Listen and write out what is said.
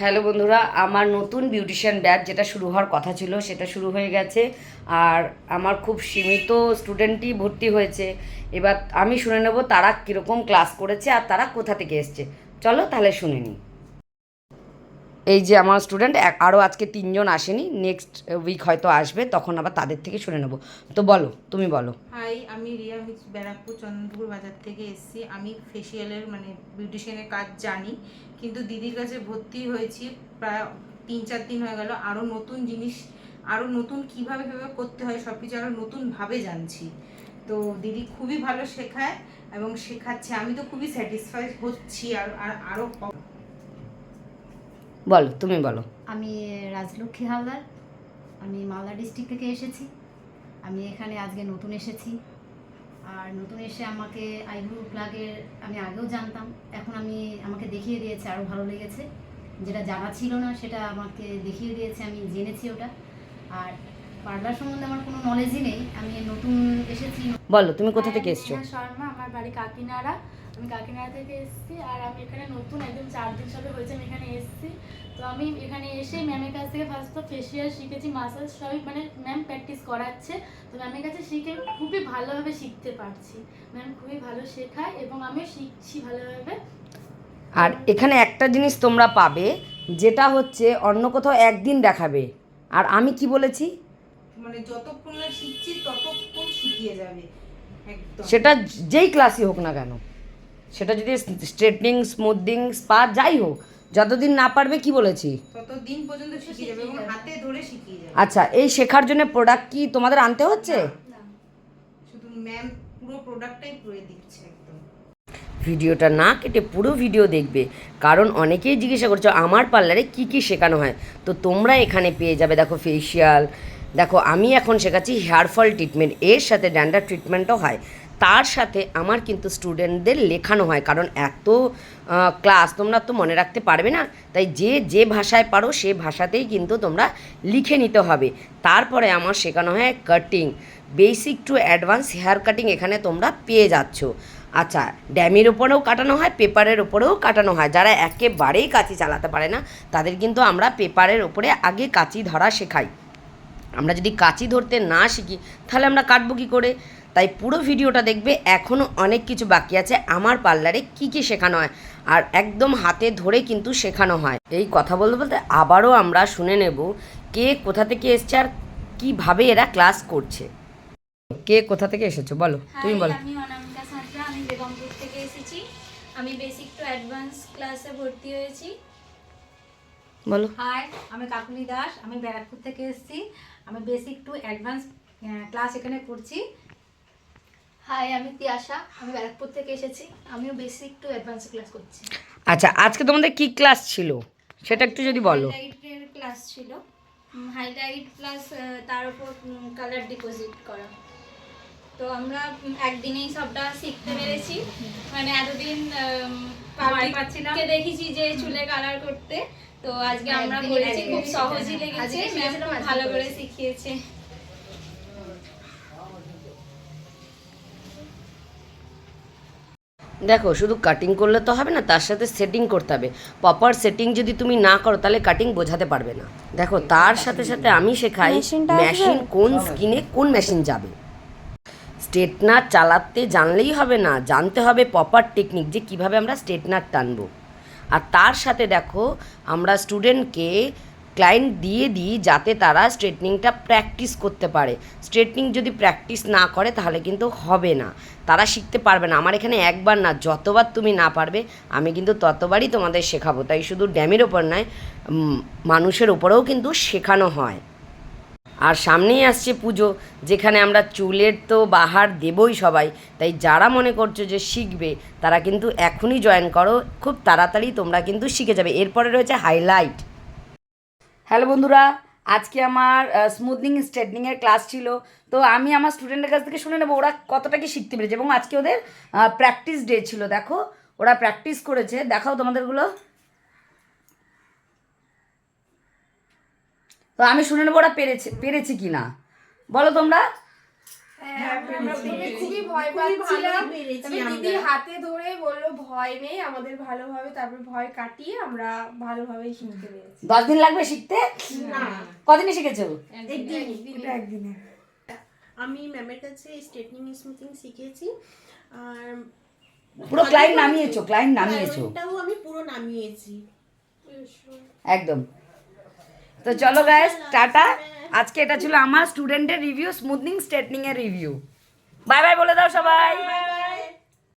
Hello বন্ধুরা, আমার নতুন বিউটিশিয়ান ব্যাচ যেটা শুরু হওয়ার কথা ছিল, সেটা শুরু হয়ে গেছে। আর আমার খুব সীমিত স্টুডেন্টই ভর্তি হয়েছে। এবার আমি শুনে নেব তারা কীরকম ক্লাস করেছে আর তারা কোথা থেকে এসছে। চলো তাহলে শুনে নিই। এই যে আমার স্টুডেন্ট আরও আজকে তিনজন আসেনি নেক্সট উইক হয়তো আসবে, তখন আবার তাদের থেকে শুনে নেব। তো বলো, তুমি বলো। হাই আমি রিয়া মিস ব্যারাকপুর চন্দ্রপুর বাজার থেকে এসেছি। আমি ফেসিয়ালের মানে বিউটিশিয়ানের কাজ জানি, কিন্তু দিদির কাছে ভর্তি হয়েছি, প্রায় তিন চার দিন হয়ে গেল। আরও নতুন জিনিস আরও নতুন কীভাবে কীভাবে করতে হয় সব কিছু আরও নতুনভাবে জানছি। তো দিদি খুবই ভালো শেখায় এবং শেখাচ্ছে। আমি তো খুবই স্যাটিসফাই হচ্ছি আর আরও বলো তুমি বলো। আমি রাজলক্ষ্মী হালদার আমি মালদা ডিস্ট্রিক্ট থেকে এসেছি। আমি এখানে আজকে নতুন এসেছি। আর নতুন এসে আমাকে আইব্রু প্লাগের আমি আগেও জানতাম এখন আমি আমাকে দেখিয়ে দিয়েছে আরও ভালো লেগেছে। যেটা জানা ছিল না সেটা আমাকে দেখিয়ে দিয়েছে আমি জেনেছি ওটা। আর পার্লার সম্বন্ধে আমার কোনো নলেজই নেই আমি নতুন এসেছি। বলো তুমি কোথা থেকে এসছো? হ্যাঁ, শর্মা আমার বাড়ি কাকিনাড়া। আমি কাকিনাড়া থেকে এসেছি আর আমি এখানে নতুন একদম চার দিন সবে হয়েছে আমি এখানে এসেছি। তো আমি এখানে এসে ম্যামের কাছ থেকে ফার্স্ট তো ফেসিয়াল শিখেছি মাসাজ সবই মানে ম্যাম প্র্যাকটিস করাচ্ছে। তো ম্যামের কাছে শিখে খুবই ভালোভাবে শিখতে পারছি। ম্যাম খুবই ভালো শেখায় এবং আমিও শিখছি ভালোভাবে। আর এখানে একটা জিনিস তোমরা পাবে যেটা হচ্ছে অন্য কোথাও একদিন দেখাবে। আর আমি কি বলেছি? মানে যতক্ষণ না শিখছি ততক্ষণ শিখিয়ে যাবে। সেটা যেই ক্লাসই হোক না কেন। সেটা যদি স্ট্রেটনিং স্মুথিং স্পা যাই হোক যতদিন না পারবে কি বলেছি? ততদিন পর্যন্ত শিখিয়ে যাবে এবং হাতে ধরে শিখিয়ে যাবে। আচ্ছা এই শেখার জন্য প্রোডাক্ট কি তোমাদের আনতে হচ্ছে? শুধু ম্যাম পুরো প্রোডাক্টটাই করে দিচ্ছে ভিডিওটা না কেটে পুরো ভিডিও দেখবে। কারণ অনেকেই জিজ্ঞাসা করছ আমার পার্লারে কি কি শেখানো হয়? তো তোমরা এখানে পেয়ে যাবে দেখো ফেসিয়াল দেখো আমি এখন শেখাচ্ছি হেয়ার ফল ট্রিটমেন্ট এর সাথে ড্যান্ডার ট্রিটমেন্টও হয়। তার সাথে আমার কিন্তু স্টুডেন্টদের লেখানো হয়। কারণ এত ক্লাস তোমরা তো মনে রাখতে পারবে না। তাই যে যে ভাষায় পারো, সে ভাষাতেই কিন্তু তোমরা লিখে নিতে হবে। তারপরে আমার শেখানো হয় cutting basic to advance hair cutting এখানে তোমরা পেয়ে যাচ্ছ। আচ্ছা ড্যামের ওপরেও কাটানো হয় পেপারের ওপরেও কাটানো হয়। যারা একেবারেই কাঁচি চালাতে পারে না, তাদের কিন্তু আমরা পেপারের ওপরে আগে কাঁচি ধরা শেখাই। আমরা যদি কাঁচি ধরতে না শিখি, তাহলে আমরা কাটবো কী করে? তাই পুরো ভিডিওটা দেখবে এখনও অনেক কিছু বাকি আছে আমার পার্লারে কি কি শেখানো হয় আর একদম হাতে ধরে কিন্তু শেখানো হয়। এই কথা বলতে বলতে আবারও আমরা শুনে নেব কে কোথা থেকে এসছে আর কীভাবে এরা ক্লাস করছে। কে কোথা থেকে এসেছ? বলো তুমি বলো। আমি অনামিকা সাঁতরা আমি বেগমপুর থেকে এসেছি। আমি বেসিক টু অ্যাডভান্স ক্লাসে ভর্তি হয়েছি। বলো। হাই আমি কাকুলি দাস আমি ব্যারাকপুর থেকে এসেছি। আমি বেসিক টু অ্যাডভান্স ক্লাস এখানে করছি। হাই আমি তিয়াশা। আমি ব্যারাকপুর থেকে এসেছি। আমিও বেসিক টু অ্যাডভান্স ক্লাস করছি। আচ্ছা আজকে তোমাদের কি ক্লাস ছিল? সেটা একটু যদি বলো। হাইলাইটের ক্লাস ছিল। হাইলাইট প্লাস তার উপর কালার ডিপোজিট করা। তো আমরা একদিনেই সবটা শিখতে পেরেছি। মানে এতদিন পাচ্ছিলাম। পাবলিককে দেখেছি যে চুলে কালার করতে। তো আজকে আমরা করেছি। খুব সহজই লেগেছে। ভালো করে শিখিয়েছে। দেখো শুধু কাটিং করলে তো হবে না তার সাথে সেটিং করতে হবে। প্রপার সেটিং যদি তুমি না করো তাহলে কাটিং বোঝাতে পারবে না। দেখো তার সাথে সাথে আমি শেখাই মেশিন কোন স্কিনে কোন মেশিন যাবে। স্ট্রেটনার চালাতে জানলেই হবে না জানতে হবে প্রপার টেকনিক যে কীভাবে আমরা স্ট্রেটনার টানবো। আর তার সাথে দেখো আমরা স্টুডেন্টকে ক্লায়েন্ট দিয়ে দিই যাতে তারা স্ট্রেটনিংটা প্র্যাকটিস করতে পারে। স্ট্রেটনিং যদি প্র্যাকটিস না করে তাহলে কিন্তু হবে না। তারা শিখতে পারবে না। আমার এখানে একবার না, যতবার তুমি না পারবে, আমি কিন্তু ততবারই তোমাদের শেখাবো। তাই শুধু ড্যামের ওপর নয় মানুষের ওপরেও কিন্তু শেখানো হয়। আর সামনেই আসছে পুজো, যেখানে আমরা চুলের তো বাহার দেবই সবাই। তাই যারা মনে করছ যে শিখবে, তারা কিন্তু এখনই জয়েন করো। খুব তাড়াতাড়ি তোমরা কিন্তু শিখে যাবে। এরপরে রয়েছে হাইলাইট হ্যালো বন্ধুরা, আজকে আমার স্মুথনিং স্ট্রেটনিংয়ের ক্লাস ছিল। তো আমি আমার স্টুডেন্টের কাছ থেকে শুনে নেব, ওরা কতটা কি শিখতে পেরেছে এবং আজকে ওদের প্র্যাকটিস ডে ছিল। দেখো, ওরা প্র্যাকটিস করেছে। দেখাও তোমাদেরগুলো। তো আমি শুনে নেব ওরা পেরেছে, পেরেছি কি না বলো তোমরা। খুবই ভয় পাচ্ছিলাম। দিদি হাতে ধরে বলল ভয় নেই আমাদের ভালোভাবে তারপর ভয় কাটিয়ে আমরা ভালোভাবে শিখতে পেরেছি। দশ দিন লাগবে শিখতে? কদিনে শিখেছো? এটা একদিনে। আমি ম্যামের কাছে স্ট্রেটনিং স্মুথিং শিখেছি আর পুরো ক্লাইন্ট নামিয়েছো ক্লাইন্ট নামিয়েছো। আমি পুরো নামিয়েছি। একদম। তো চলো গাইস টাটা। আজকে এটা ছিল আমার স্টুডেন্টের রিভিউ স্মুথনিং স্ট্রেটনিং এর রিভিউ বাই বাই বলে দাও সবাই।